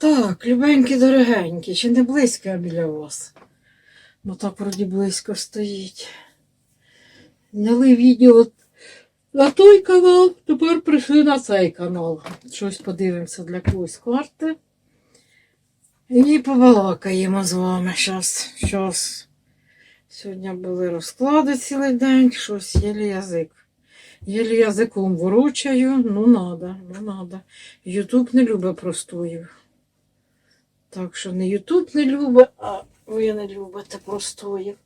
Так, любенькі, дорогенькі, чи не близько біля вас? Бо так вроді близько стоїть. Зняли відео на той канал, тепер прийшли на цей канал. Щось подивимося для когось карти. І побалакаємо з вами зараз. Щас. Сьогодні були розклади цілий день, щось єлі язик. Єлі язиком ворочаю, ну надо, ну надо. Ютуб не любить простоїв. Так що не Ютуб не любить, а ви не любите простоїв.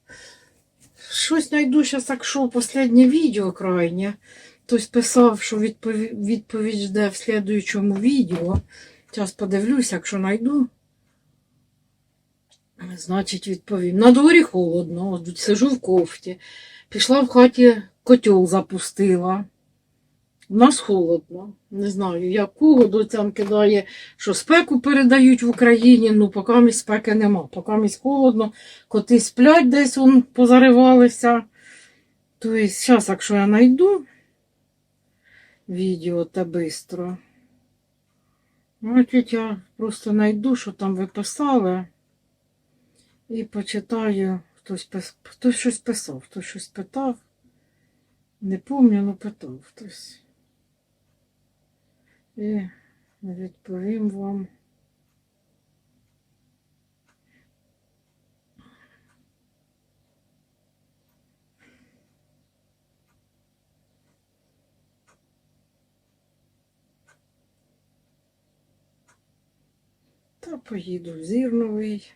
Щось знайду зараз, так що останнє відео крайнє. Хтось писав, що відповідь, відповідь жде в слідуючому відео. Зараз подивлюся, якщо знайду. Значить, відповім. На дворі холодно, сижу в кофті. Пішла в хаті котел запустила. У нас холодно. Не знаю, якого доцям кидає, що спеку передають в Україні, ну поки місць спеки нема. Поки місць холодно, коти сплять десь он позаривалися. Тобто, зараз, якщо я знайду відео та бистро. Значить, я просто знайду, що там ви писали. І почитаю, хтось, пис... хтось щось писав, хтось щось питав. Не пам'ятаю, але питав хтось. І відповім вам. Та поїду в Зірновий.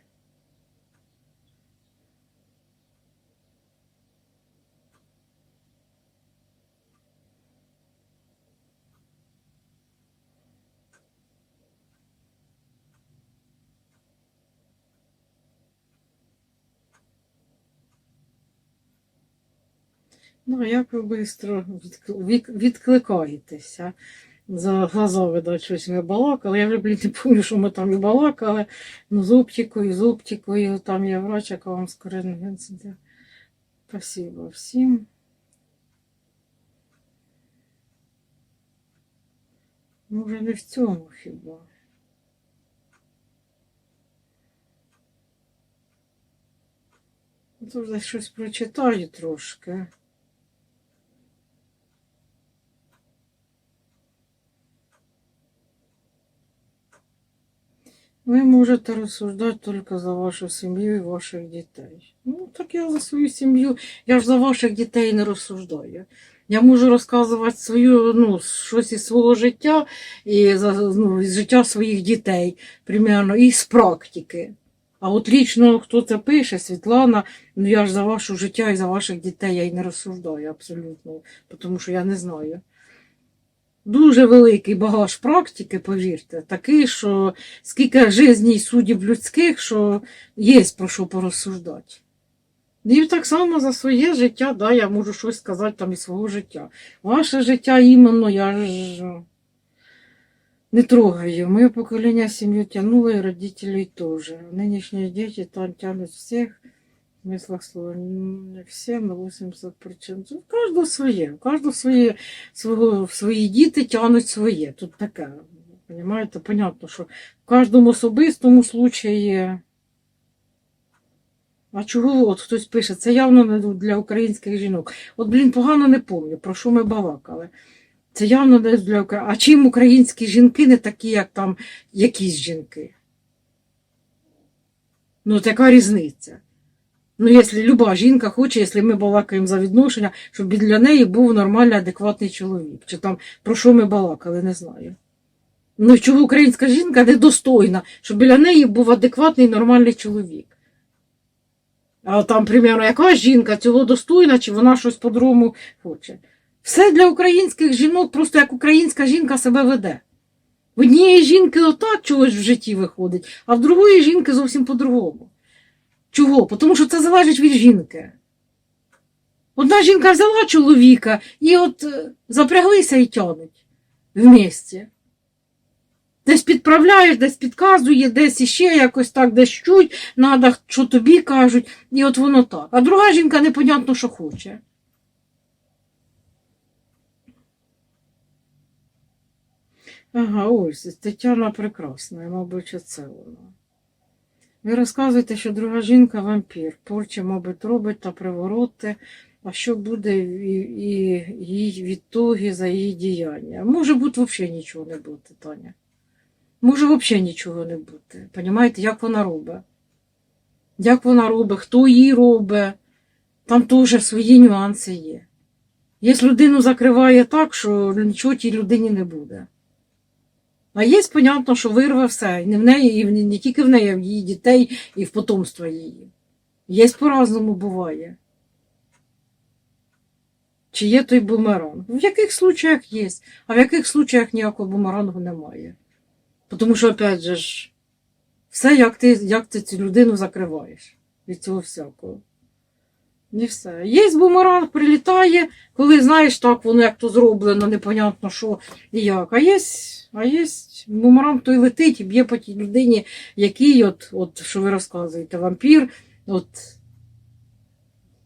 Ну, як ви швидко відкликаєтеся? За глаза, видать, щось ми балакали. Я вже, блін, не пам'ятаю, що ми там і балакали. Ну, з оптикою, з оптикою, там є врач, яка вам скоро не Спасибо всім. Може, не в цьому хіба. Тут десь щось прочитаю трошки. Ви можете розсуждати тільки за вашу сім'ю і ваших дітей. Ну, так я за свою сім'ю, я ж за ваших дітей не розсуждаю. Я можу розказувати свою, ну, щось із свого життя і ну, із життя своїх дітей, примерно, і з практики. А от лічно хто це пише, Світлана, ну я ж за ваше життя і за ваших дітей я й не розсуждаю абсолютно, тому що я не знаю. Дуже великий багаж практики, повірте, такий, що скільки жизней суддів людських, що є про що порозсуждати. І так само за своє життя, да, я можу щось сказати там із свого життя. Ваше життя іменно я ж не трогаю. Моє покоління сім'ю тягнуло і родителей теж. Нинішні діти там тягнуть всіх. Смыслах слова, не все, на 80%. У кожного своє, у кожного своє, свого, свої діти тягнуть своє. Тут таке. Понимаєте, понятно, що в кожному особистому случаї. А чого от хтось пише? Це явно не для українських жінок. От, блін, погано не пам'ятаю, про що ми балакали. Це явно не для України. А чим українські жінки не такі, як там якісь жінки? Ну, така різниця. Ну, якщо люба жінка хоче, якщо ми балакаємо за відношення, щоб для неї був нормальний, адекватний чоловік. Чи там про що ми балакали, не знаю. Ну, чого українська жінка недостойна, щоб біля неї був адекватний, нормальний чоловік. А там, примерно, яка жінка цього достойна, чи вона щось по-другому хоче. Все для українських жінок, просто як українська жінка себе веде. В однієї жінки отак чогось в житті виходить, а в другої жінки зовсім по-другому. Чого? Тому що це залежить від жінки. Одна жінка взяла чоловіка і от е, запряглися і тянуть в місті. Десь підправляєш, десь підказує, десь іще якось так, десь чуть, надо, що тобі кажуть, і от воно так. А друга жінка непонятно, що хоче. Ага, ось Тетяна прекрасна, мабуть, це вона. Ви розказуєте, що друга жінка вампір, порче, мабуть, робить та привороти, а що буде і, і їй відтоги за її діяння? Може бути взагалі нічого не бути, Таня. Може взагалі нічого не бути. Понімаєте, як вона робить? Як вона робить, хто її робить, там теж свої нюанси є. Є людину закриває так, що нічого тій людині не буде. А є, понятно, що вирве все. І не в неї, і в- не тільки в неї, а в її дітей і в потомство її. Є по-разному буває. Чи є той бумеранг? В яких случаях є, а в яких случаях ніякого бумерангу немає. Тому що, опять же ж, все, як ти, як ти цю людину закриваєш від цього всякого. Не все. Є бумеранг, прилітає, коли знаєш, так воно як то зроблено, непонятно що і як. А є, а є бумеранг, той летить і б'є по тій людині, який, от, от, що ви розказуєте, вампір. От,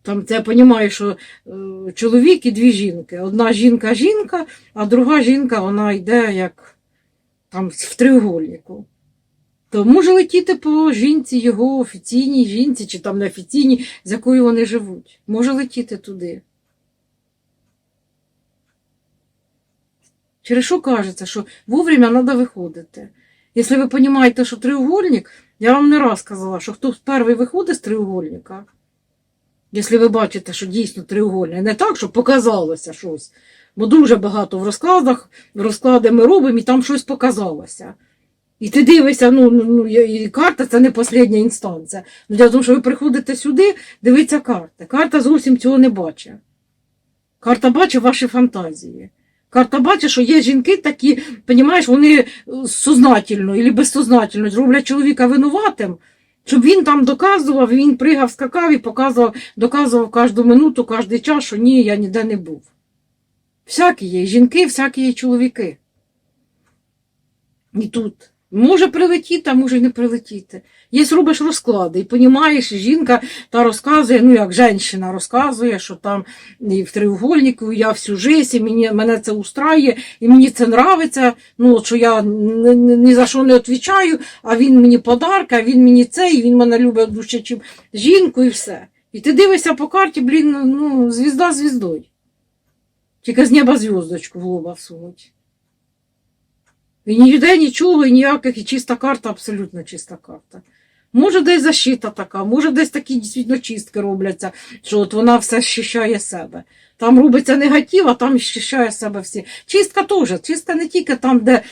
там це я розумію, що е, чоловік і дві жінки. Одна жінка жінка, а друга жінка вона йде як там в треугольнику. То може летіти по жінці, його офіційній жінці, чи там неофіційній, з якою вони живуть. Може летіти туди. Через що кажеться, що вовремя треба виходити. Якщо ви розумієте, що треугольник, я вам не раз казала, що хто перший виходить з треугольника, якщо ви бачите, що дійсно треугольник, не так, щоб показалося щось. Бо дуже багато в розкладах, розклади ми робимо, і там щось показалося. І ти дивишся, ну, ну, ну і карта це не остання інстанція. Ну, для того, що ви приходите сюди, дивиться карта. Карта зовсім цього не бачить. Карта бачить ваші фантазії. Карта бачить, що є жінки такі, розумієш, вони сознательно або безсознательно роблять чоловіка винуватим, щоб він там доказував, він пригав, скакав і показував, доказував кожну минуту, кожен час, що ні, я ніде не був. Всякі є жінки, всякі є чоловіки. І тут. Може прилетіти, а може не прилетіти. Є робиш розклади, і понімаєш, жінка та розказує, ну як жінка розказує, що там і в треугольнику я всю життя, і мені, мене це устраює, і мені це нравиться, ну що я ні, за що не відповідаю, а він мені подарка, а він мені це, і він мене любить дужче, чим жінку, і все. І ти дивишся по карті, блін, ну, звізда звіздою. Тільки з неба зв'язочку в лоба всунуть. І ніде нічого, і ніяких, і чиста карта, абсолютно чиста карта. Може, десь защита така, може, десь такі дійсно чистки робляться, що от вона все щищає себе. Там робиться негатив, а там щищає себе всі. Чистка теж, чистка не тільки там, де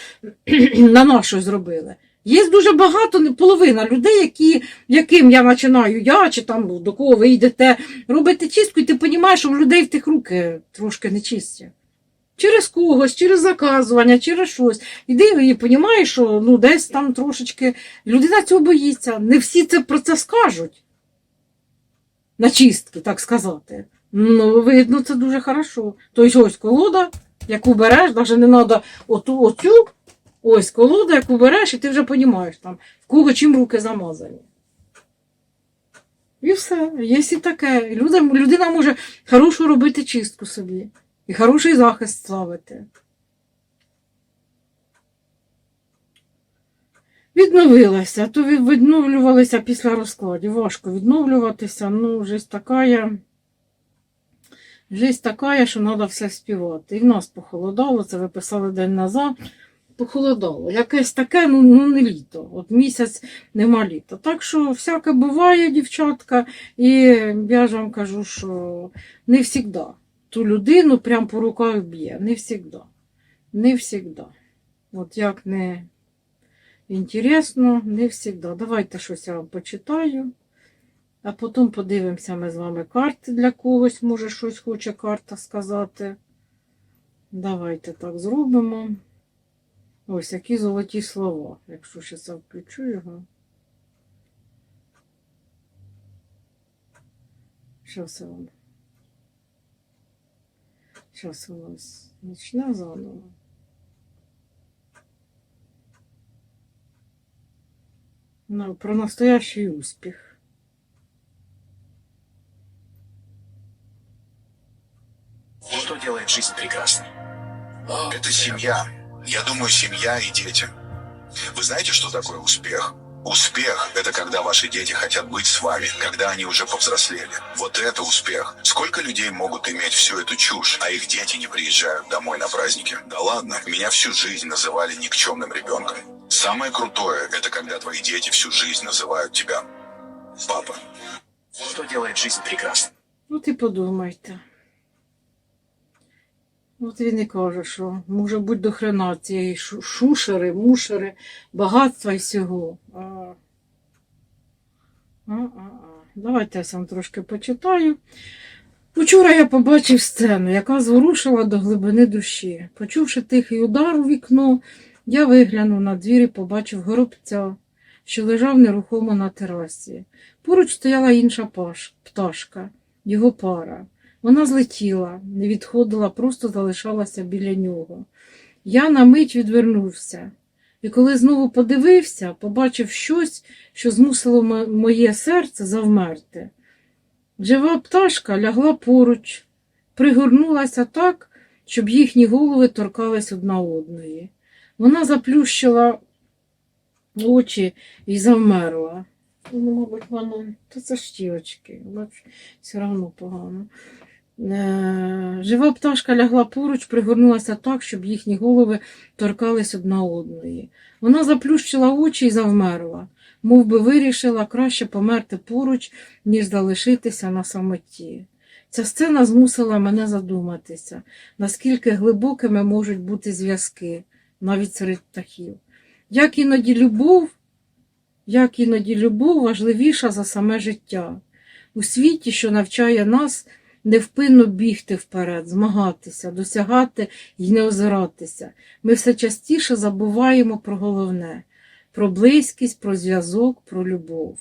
на щось зробили. Є дуже багато, половина людей, які, яким я починаю, я чи там до кого ви йдете, робите чистку, і ти розумієш, що в людей в тих руки трошки не чисті. Через когось, через заказування, через щось. Іди і розумієш, що ну, десь там трошечки людина цього боїться. Не всі це про це скажуть. На чистки, так сказати. Ну, видно, це дуже хорошо. Тобто ось колода, яку береш, навіть не треба оту, оцю, ось колода, яку береш, і ти вже розумієш, там, в кого чим руки замазані. І все. Є і таке. Люда, людина може хорошу робити чистку собі. І хороший захист ставити. Відновилася, то відновлювалися після розкладів. Важко відновлюватися. Ну, жесть така. Жесть така, що треба все співати. І в нас похолодало, це ви писали день назад. Похолодало. Якесь таке, ну, ну не літо. От місяць нема літа. Так що всяке буває, дівчатка, і я ж вам кажу, що не завжди ту людину прям по руках б'є. Не завжди. Не завжди. От як не інтересно, не завжди. Давайте щось я вам почитаю. А потім подивимося ми з вами карти для когось. Може, щось хоче карта сказати. Давайте так зробимо. Ось які золоті слова. Якщо ще це включу його. Щас я вам. Сейчас у нас начне заново. Ну, про настоящий успех. Что делает жизнь прекрасной? Это семья, Я думаю, семья и дети. Вы знаете, что такое успех? Успех – это когда ваши дети хотят быть с вами, когда они уже повзрослели. Вот это успех. Сколько людей могут иметь всю эту чушь, а их дети не приезжают домой на праздники? Да ладно, меня всю жизнь называли никчемным ребенком. Самое крутое – это когда твои дети всю жизнь называют тебя папа. Что делает жизнь прекрасной? От і подумайте. От він і каже, що може бути до хрена цієї шушери, мушери, багатства і всього. А... А, а. Давайте я сам трошки почитаю. Учора я побачив сцену, яка зворушила до глибини душі. Почувши тихий удар у вікно, я виглянув на двір і побачив горобця, що лежав нерухомо на терасі. Поруч стояла інша пташка, його пара. Вона злетіла, не відходила, просто залишалася біля нього. Я на мить відвернувся, і коли знову подивився, побачив щось, що змусило моє серце завмерти. Жива пташка лягла поруч, пригорнулася так, щоб їхні голови торкались одна одної. Вона заплющила очі і завмерла. Ну, мабуть, воно. Та це ж тівочки, бач, все одно погано. Е, Жива пташка лягла поруч, пригорнулася так, щоб їхні голови торкались одна одної. Вона заплющила очі і завмерла, мов би вирішила краще померти поруч, ніж залишитися на самоті. Ця сцена змусила мене задуматися, наскільки глибокими можуть бути зв'язки, навіть серед птахів. Як іноді любов як іноді любов важливіша за саме життя. У світі, що навчає нас невпинно бігти вперед, змагатися, досягати і не озиратися, ми все частіше забуваємо про головне, про близькість, про зв'язок, про любов.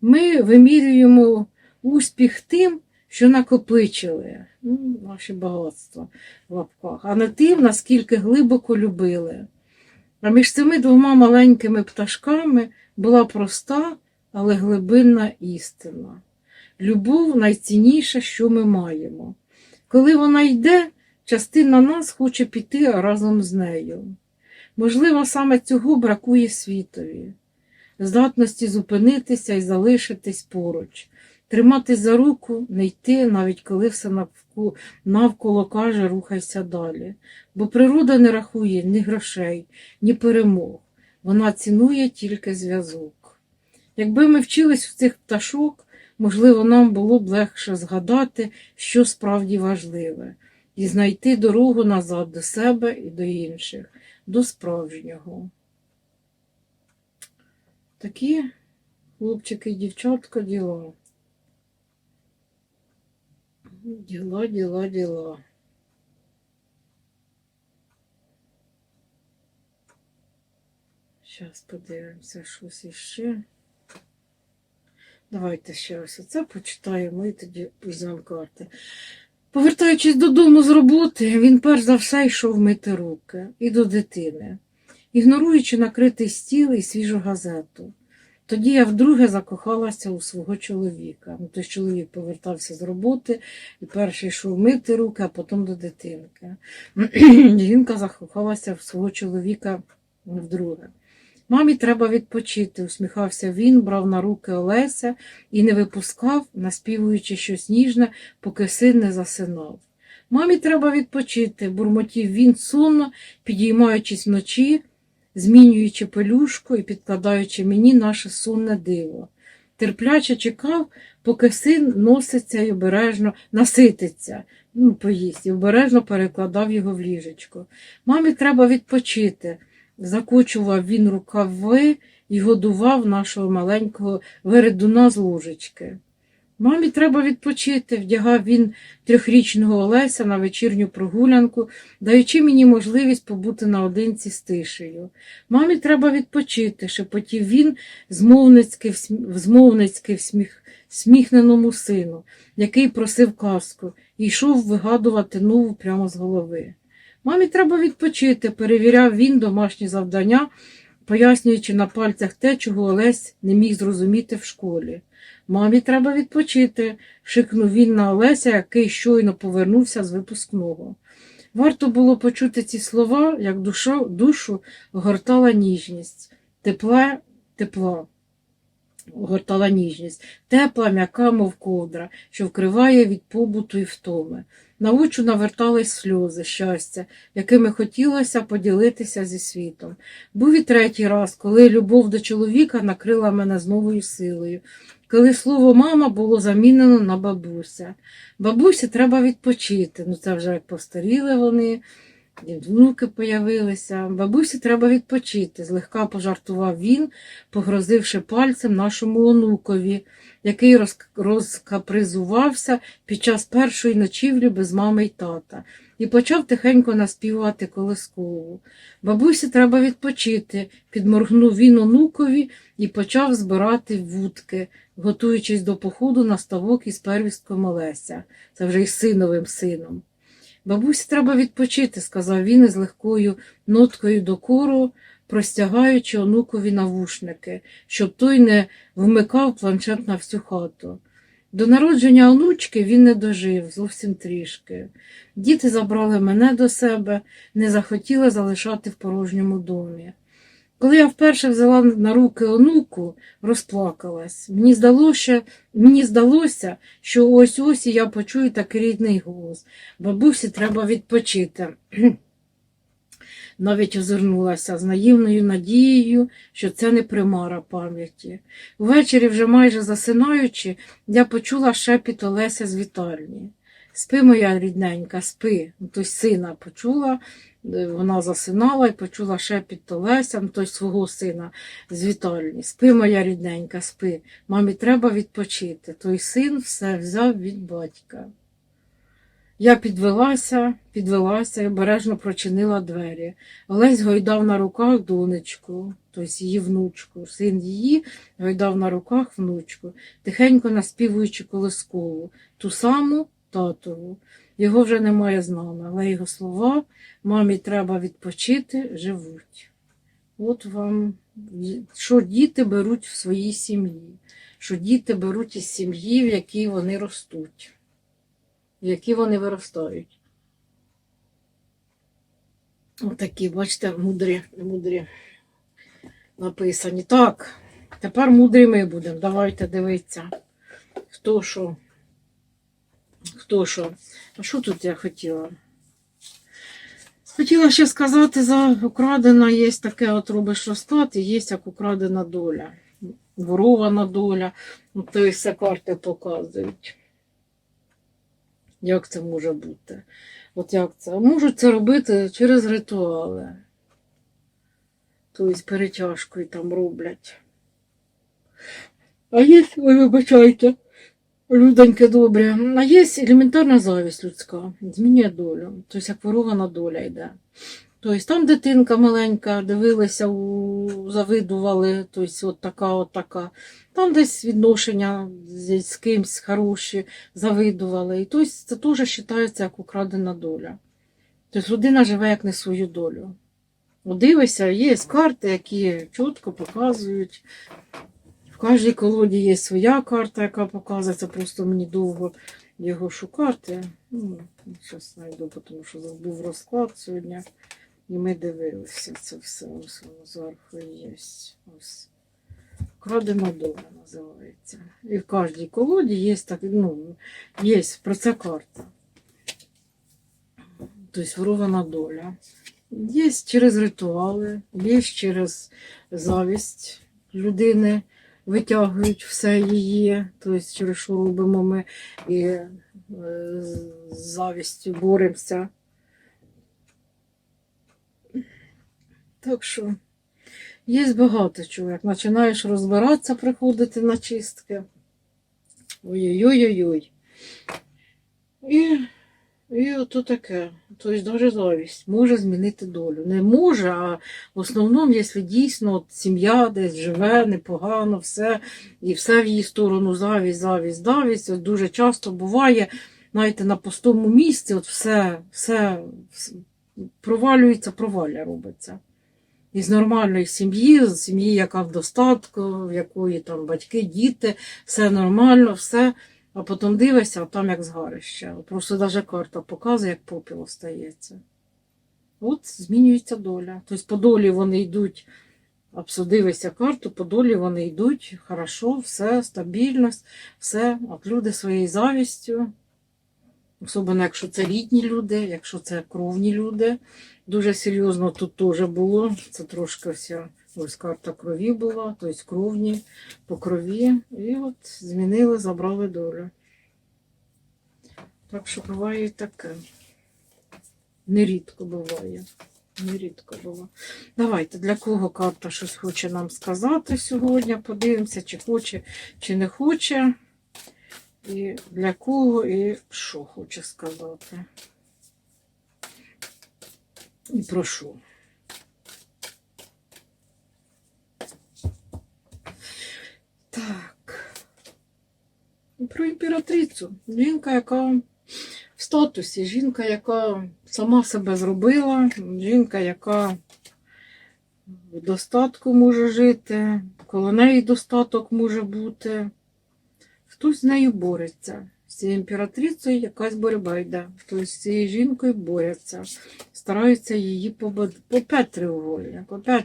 Ми вимірюємо успіх тим, що накопичили, ну, наші багатства в лапках, а не тим, наскільки глибоко любили. А між цими двома маленькими пташками була проста, але глибинна істина. Любов найцінніше, що ми маємо. Коли вона йде, частина нас хоче піти разом з нею. Можливо, саме цього бракує світові, здатності зупинитися і залишитись поруч, триматись за руку, не йти, навіть коли все навку- навколо каже, рухайся далі. Бо природа не рахує ні грошей, ні перемог. Вона цінує тільки зв'язок. Якби ми вчились у цих пташок, можливо, нам було б легше згадати, що справді важливе, і знайти дорогу назад до себе і до інших, до справжнього. Такі хлопчики і дівчатка діла. Діла, діла, діла. Зараз подивимося щось іще. Давайте ще ось оце почитаємо і тоді візьмемо карти. Повертаючись додому з роботи, він перш за все йшов мити руки і до дитини, ігноруючи накритий стіл і свіжу газету. Тоді я вдруге закохалася у свого чоловіка. Ну, той чоловік повертався з роботи і перший йшов мити руки, а потім до дитинки. Жінка закохалася в свого чоловіка вдруге. Мамі треба відпочити, усміхався він, брав на руки Олеся і не випускав, наспівуючи щось ніжне, поки син не засинав. Мамі треба відпочити, бурмотів він сумно, підіймаючись вночі, змінюючи пелюшку і підкладаючи мені наше сонне диво. Терпляче чекав, поки син носиться і обережно насититься, ну, поїсть, і обережно перекладав його в ліжечко. Мамі треба відпочити. Закочував він рукави і годував нашого маленького вередуна з ложечки. Мамі треба відпочити, вдягав він трьохрічного Олеся на вечірню прогулянку, даючи мені можливість побути наодинці з тишею. Мамі треба відпочити, шепотів він змовницьки, всміх, сміхненому сину, який просив казку, і йшов вигадувати нову прямо з голови. Мамі треба відпочити, перевіряв він домашні завдання, пояснюючи на пальцях те, чого Олесь не міг зрозуміти в школі. Мамі треба відпочити, шикнув він на Олеся, який щойно повернувся з випускного. Варто було почути ці слова, як душа, душу огортала ніжність, тепле, тепла, огортала ніжність, тепла, м'яка, мов ковдра, що вкриває від побуту і втоми. На очі навертались сльози, щастя, якими хотілося поділитися зі світом. Був і третій раз, коли любов до чоловіка накрила мене з новою силою, коли слово мама було замінено на бабуся. Бабусі треба відпочити. Ну це вже як постаріли вони, внуки появилися. Бабусі треба відпочити, злегка пожартував він, погрозивши пальцем нашому онукові, який розкапризувався під час першої ночівлі без мами й тата, і почав тихенько наспівати колискову. Бабусі треба відпочити, підморгнув він онукові і почав збирати вудки, готуючись до походу на ставок із первістком Олеся. Це вже із синовим сином. Бабусі треба відпочити, сказав він із легкою ноткою докору, простягаючи онукові навушники, щоб той не вмикав планшет на всю хату. До народження онучки він не дожив зовсім трішки. Діти забрали мене до себе, не захотіли залишати в порожньому домі. Коли я вперше взяла на руки онуку, розплакалась. Мені здалося, мені здалося, що ось ось я почую такий рідний голос. Бабусі треба відпочити. Навіть озирнулася з наївною надією, що це не примара пам'яті. Ввечері, вже майже засинаючи, я почула шепіт Олеся з вітальні. Спи, моя рідненька, спи. Ну, Тобто сина почула, е, вона засинала і почула шепіт Олеся, тобто свого сина з вітальні. Спи, моя рідненька, спи. Мамі треба відпочити. Той син все взяв від батька. Я підвелася, підвелася і обережно прочинила двері. Олесь гойдав на руках донечку, тобто її внучку. Син її гойдав на руках внучку, тихенько наспівуючи колискову, ту саму татову. Його вже немає з нами, але його слова мамі треба відпочити, живуть. От вам, що діти беруть в своїй сім'ї, що діти беруть із сім'ї, в якій вони ростуть, в якій вони виростають. Отакі, бачите, мудрі, мудрі написані. Так, тепер мудрі ми будемо. Давайте дивитися, хто що. Хто що? А що тут я хотіла? Хотіла ще сказати за украдена є таке, от робиш розклад, і є як украдена доля, ворована доля. Ну, то все карти показують. Як це може бути? От як це? Можуть це робити через ритуали. Тобто перетяжкою там роблять. А є, ой, вибачайте, людоньки добрі, а є елементарна завість людська, змінює долю. Тобто як ворована доля йде. Тобто там дитинка маленька, дивилися, завидували, тобто от така, от така. Там десь відношення з, кимсь хороші, завидували. І тобто це теж вважається як украдена доля. Тобто людина живе як не свою долю. Дивися, є карти, які чітко показують. Кожній колоді є своя карта, яка показується, просто мені довго його шукати. Ну, зараз знайду, тому що був розклад сьогодні. І ми дивилися це все. Ось воно зверху є. Ось. Крадена доля називається. І в кожній колоді є так, ну, є про це карта. Тобто ворована доля. Є через ритуали, є через завість людини, витягують все її, тобто через що робимо ми і е, з завістю боремося. Так що є багато чого. Як починаєш розбиратися, приходити на чистки. Ой-ой-ой-ой. І, і ото таке. Тобто навіть завість може змінити долю. Не може, а в основному, якщо дійсно от сім'я десь живе непогано, все, і все в її сторону завість, завість, завість. От дуже часто буває, знаєте, на пустому місці, от все, все, все провалюється, провалля робиться. Із нормальної сім'ї, з сім'ї, яка в достатку, в якої там батьки, діти, все нормально, все А потім дивишся, а там як згарище. Просто навіть карта показує, як попіл остається. От змінюється доля. Тобто по долі вони йдуть, обсудилися карту, по долі вони йдуть хорошо, все, стабільність, все. От люди своєю завістю, особливо якщо це рідні люди, якщо це кровні люди. Дуже серйозно тут теж було. Це трошки вся ось карта крові була, тобто кровні по крові. І от змінили, забрали долю. Так що буває таке. Нерідко буває. Нерідко було. Давайте, для кого карта щось хоче нам сказати сьогодні. Подивимося, чи хоче, чи не хоче. І для кого і що хоче сказати. І про що. Так. Про імператрицю. Жінка, яка в статусі, жінка, яка сама себе зробила, жінка, яка в достатку може жити, коло неї достаток може бути. Хтось з нею бореться. З цією імператрицею якась боротьба йде. Тобто з цією жінкою борються, стараються її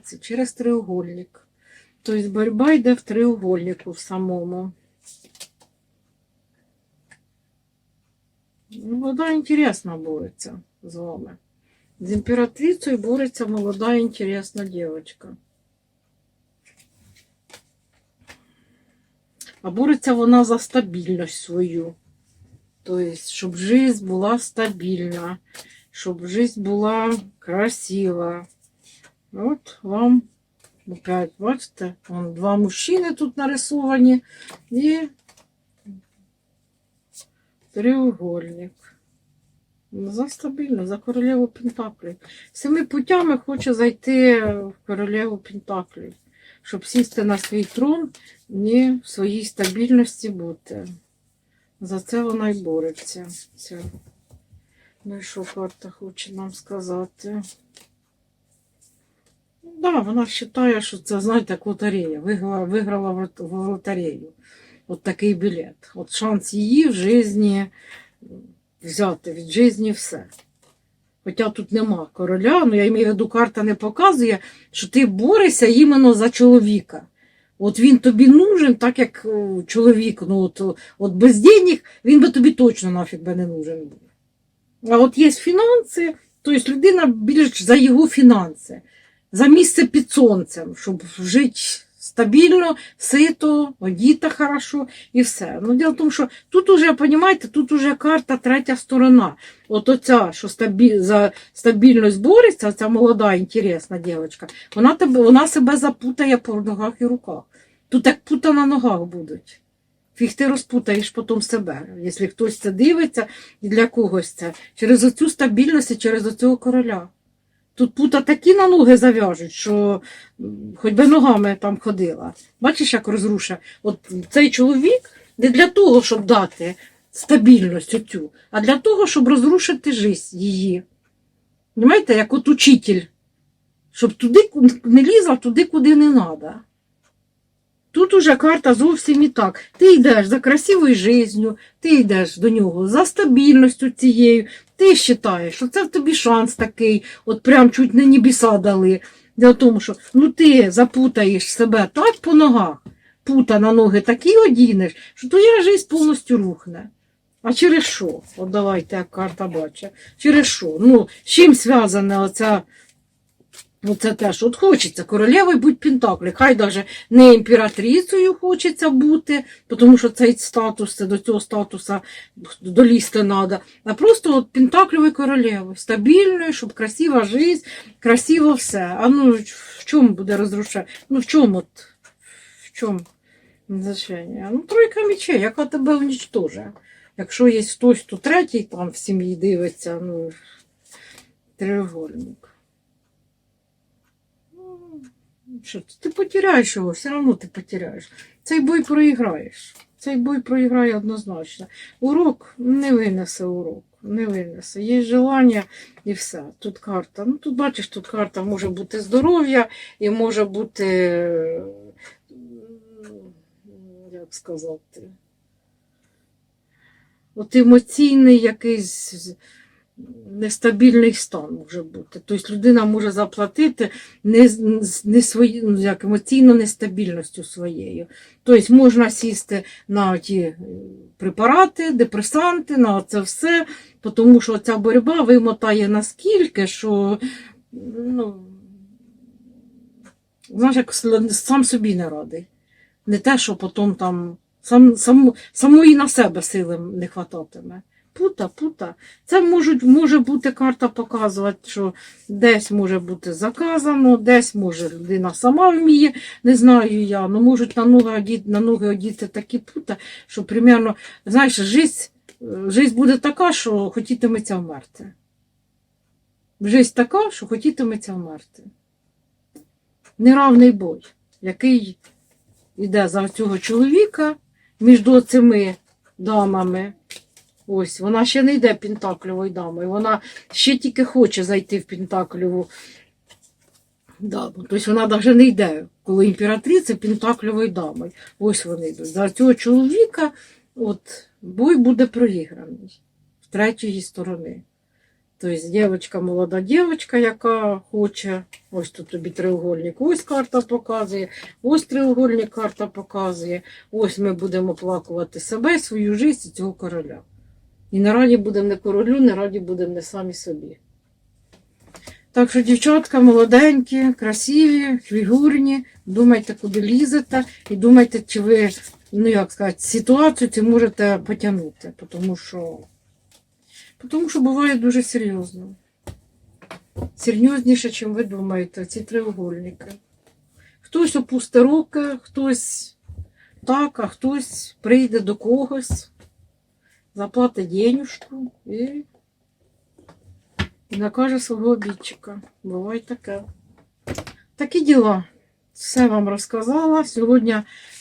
це через треугольник. Тобто боротьба йде в треугольнику в самому. Молода інтересна бореться з вами. З імператрицею бореться молода інтересна дівчинка. А бореться вона за стабільність свою. Тобто, щоб життя була стабільна, щоб життя була красива. От вам опять, бачите, вон два мужчини тут нарисовані і треугольник. Ну, За стабільно, за королеву Пентаклів. Всіми путями хоче зайти в королеву Пентаклів, щоб сісти на свій трон і в своїй стабільності бути. За це вона й бореться. Ця. Ну і що карта хоче нам сказати? Да, вона вважає, що це, знаєте, як лотерея. Виграла, виграла в в лотерею. От такий білет. От шанс її в житті взяти від житті все. Хоча тут нема короля, ну я маю в виду, карта не показує, що ти борешся іменно за чоловіка. От він тобі нужен, так як чоловік, ну от, от без денег він би тобі точно нафіг би не нужен був. А от є фінанси, тобто людина більш за його фінанси, за місце під сонцем, щоб жити стабільно, сито, одіти хорошо і все. Ну, діло в тому, що тут уже, розумієте, тут уже карта третя сторона. От оця, що стабіль, за стабільність бореться, ця молода, інтересна дівчинка, вона, тебе, вона себе запутає по ногах і руках. Тут як пута на ногах будуть. Фіг ти розпутаєш потім себе, якщо хтось це дивиться і для когось це. Через оцю стабільність і через оцього короля. Тут пута такі на ноги зав'яжуть, що хоч би ногами там ходила. Бачиш, як розруша? От цей чоловік не для того, щоб дати стабільність оцю, а для того, щоб розрушити життя її. Понимаєте, як от учитель, щоб туди не лізла, туди, куди не треба. Тут уже карта зовсім і так. Ти йдеш за красивою життю, ти йдеш до нього за стабільністю цією, ти вважаєш, що це в тобі шанс такий, от прям чуть не небеса дали. Для того, що ну ти запутаєш себе так по ногах, пута на ноги такі одінеш, що твоя життя повністю рухне. А через що? От давайте, як карта бачить. Через що? Ну, з чим зв'язана оця, оце теж? От хочеться королевою бути Пентаклі. Хай навіть не імператрицею хочеться бути, тому що цей статус, це до цього статуса долізти треба, а просто от Пентаклевою королевою, стабільною, щоб красива життя, красиво все. А ну в чому буде розрушення? Ну в чому от? В чому? Значення? Ну, тройка мечей, яка тебе унічтожує. Якщо є хтось, то третій там в сім'ї дивиться, ну, треугольник. Ну, Що, ти- потеряєш його, все одно ти потеряєш. Цей бой проіграєш. Цей бой проіграє однозначно. Урок не винесе урок. Не винесе. Є желання і все. Тут карта. Ну тут бачиш, тут карта може бути здоров'я і може бути, як сказати, от емоційний якийсь нестабільний стан може бути. Тобто людина може заплатити не, не свої, ну, як емоційно нестабільністю своєю. Тобто можна сісти на ті е, препарати, депресанти, на це все, тому що ця боротьба вимотає наскільки, що ну, знаєш, як сам собі не радий. Не те, що потім там сам, сам, самої на себе сили не хвататиме. Пута, пута. Це можуть, може бути карта показувати, що десь може бути заказано, десь може людина сама вміє, не знаю я, ну можуть на ноги одіти, на ноги одіти такі пута, що примерно, знаєш, е, жизнь буде така, що хотітиметься вмерти. Жизнь така, що хотітиметься вмерти. Неравний бой, який йде за цього чоловіка між цими дамами. Ось, вона ще не йде Пентакльовою дамою, вона ще тільки хоче зайти в Пентакльову даму. Тобто вона навіть не йде, коли імператриця Пентакльовою дамою. Ось вони йдуть. За цього чоловіка от, бой буде проіграний в третьої сторони. Тобто дівчинка, молода дівчинка, яка хоче, ось тут тобі треугольник, ось карта показує, ось треугольник карта показує, ось ми будемо оплакувати себе, свою життя цього короля. І не раді будемо не королю, не раді будемо не самі собі. Так що, дівчатка, молоденькі, красиві, фігурні, думайте, куди лізете, і думайте, чи ви, ну як сказати, ситуацію ці можете потягнути, тому що, тому що буває дуже серйозно. Серйозніше, ніж ви думаєте, ці треугольники. Хтось опусте руки, хтось так, а хтось прийде до когось заплатить денюжку і, накаже свого обідчика. Буває таке. Такі діла. Все вам розказала. Сьогодні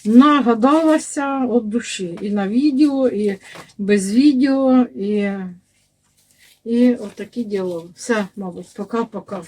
нагадалася від душі. І на відео, і без відео, і, і отакі діла. Все, мабуть, пока-пока.